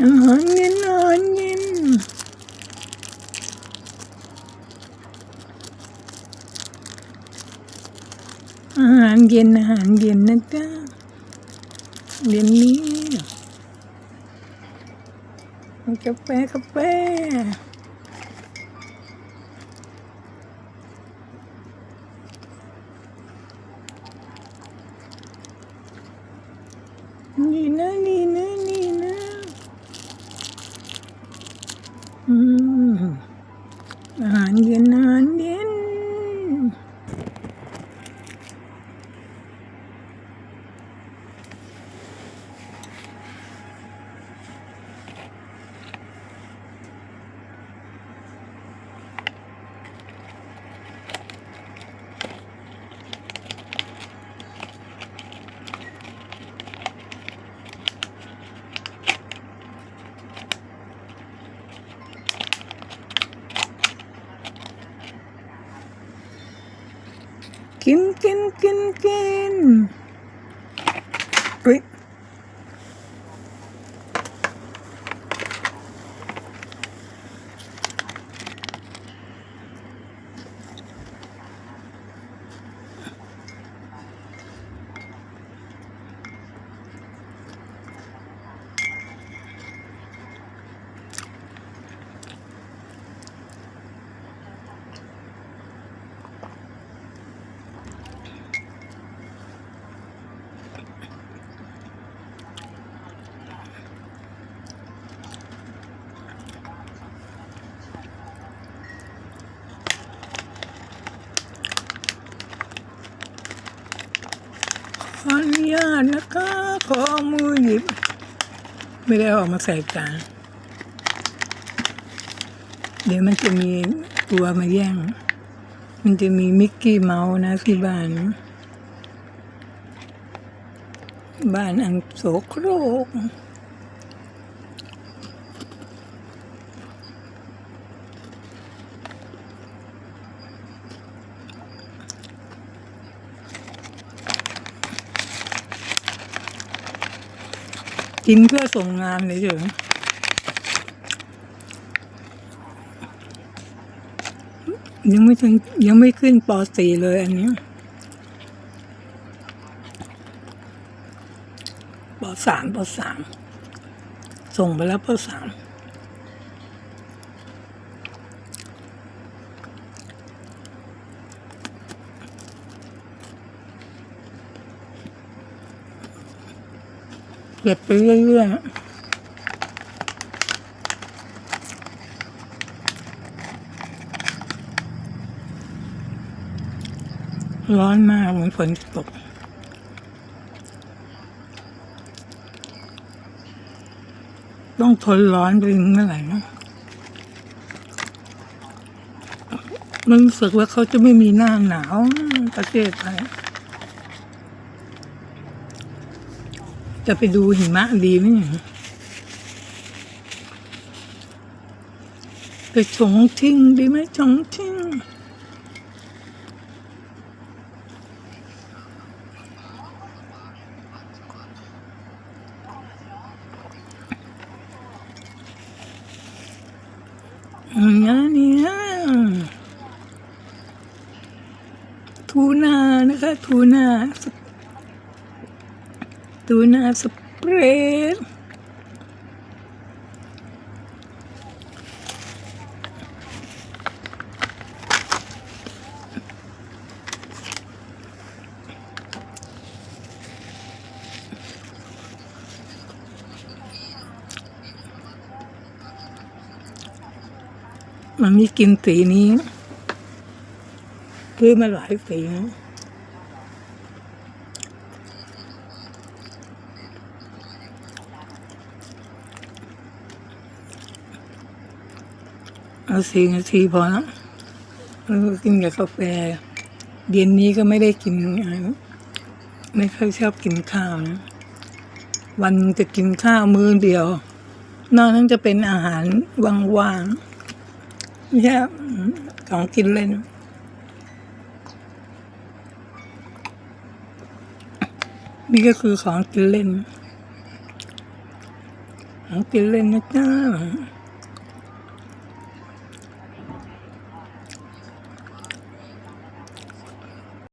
อาหารเย็นอาหารเย็นอาหารเย็นอาหารเย็นนะจ๊ะเย็นนี้กาแฟกาแฟนี่นะนี่นะนี่นะอืม อาหารเย็นอาหารเย็น กินกินกินกินเฮ้ย ข ออนุญาตนะคะขอเอมือหยิบ ไม่ได้อออกมาใส่จานเดี๋ยวมันจะมีตัวมาแย่ง มันจะมีมิกกี้เมาส์นะที่บ้าน บ้านอันโสโครก กินเพื่อส่งงานเฉยๆยังไม่ถึงยังไม่ขึ้นป .4 เลยอันนี้ป .3 ป .3 ส่งไปแล้วป .3 เก็บไปเรื่อยๆร้อนมากเหมือนฝนตก ต้องทนร้อนไปถึงเมื่อไหร่นะมันรู้สึกว่าเขาจะไม่มีหน้าหนาวประเทศไทย จะไปดูหิมะดีไหมเนี่ยไปชงทิ้งดีไหมชงทิ้งอันนี้ทูน่านะคะ ทูน่าส ปทูน่าสเปรดมันมีกินสีนี้ซื้อมาหลายสีนะ เอาสี่นาทีพอแล้วแล้วก็กินกับกาแฟ เย็นนี้ก็ไม่ได้กินอะไรไม่ค่อยชอบกินข้าวนะวันจะกินข้าวมื้อเดียว นอกนั้นจะเป็นอาหารว่างๆไม่ใช่ของกินเล่นนี่ก็คือของกินเล่นของกินเล่นนะจ้า